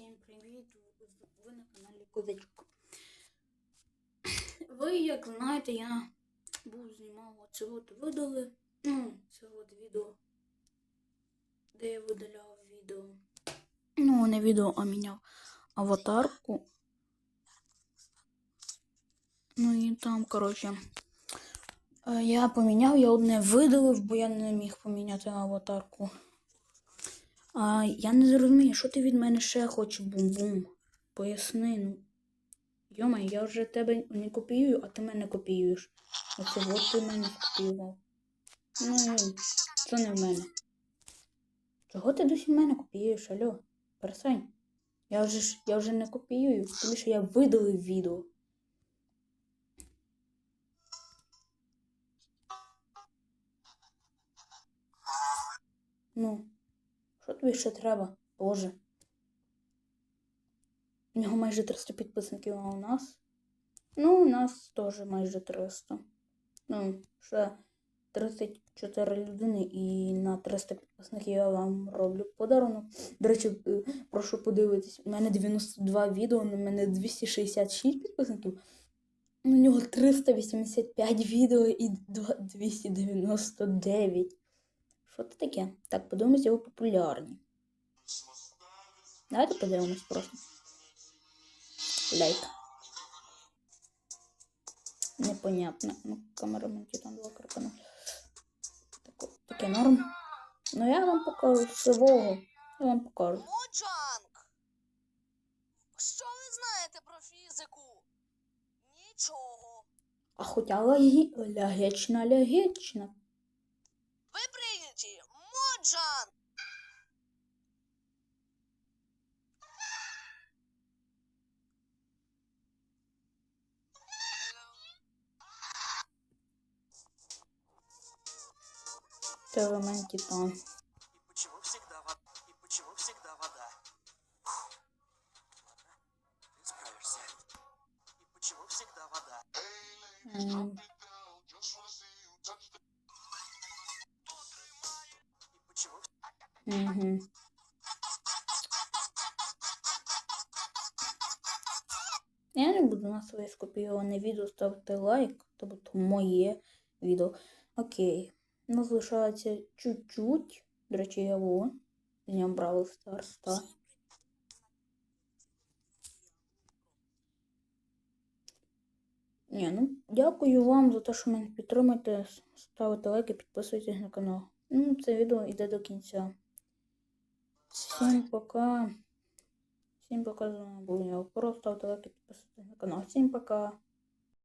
Всім привіт! Ви на каналі Козачок. Ви, як знаєте, я був знімав оце от видали. Ну, це от відео, де я видаляв відео. Ну, не відео, а міняв аватарку. Ну і там, коротше, е, я поміняв, я одне видалив, бо я не міг поміняти аватарку. А я не зрозумію, що ти від мене ще хочеш бум-бум. Поясни, ну. Йома, я вже тебе не копіюю, а ти мене копіюєш. Оце от ти мене скопіював. Ну, це не в мене. Чого ти досі в мене копіюєш, алло? Перестань. Я вже ж я вже не копіюю, тому що я видалив відео. Ну. Що тобі ще треба? Боже. У нього майже 300 підписників, а у нас. Ну, у нас теж майже 300. Ну, ще 34 людини і на 300 підписників я вам роблю подарунок. До речі, е, прошу подивитись, у мене 92 відео, на мене 266 підписників. У нього 385 відео і 299. Що це таке? Так, подивимось його популярні. Давайте подивимось просто. Лайк. Непонятно. Ну, камера там два крапана. Таке, таке норм. Ну я вам покажу живого. Я вам покажу. Моджанг! Що ви знаєте про фізику? Нічого. А хоча лягечна. Ви мене титан. И почему всегда вода? И почему всегда вода? Ладно, ты справишься. И почему всегда вода? Угу. Я не буду на своє скопійоване відео ставити лайк, тобто моє відео. Окей. Ну, залишається чуть-чуть. До речі, я во. З нього Бравл Старс, та. Ні, ну дякую вам за те, що мене підтримуєте. Ставите лайки, підписуйтесь на канал. Ну, це відео йде до кінця. Всім пока. Всім пока з я. Просто ставте лайки, підписуйтесь на канал. Всім пока.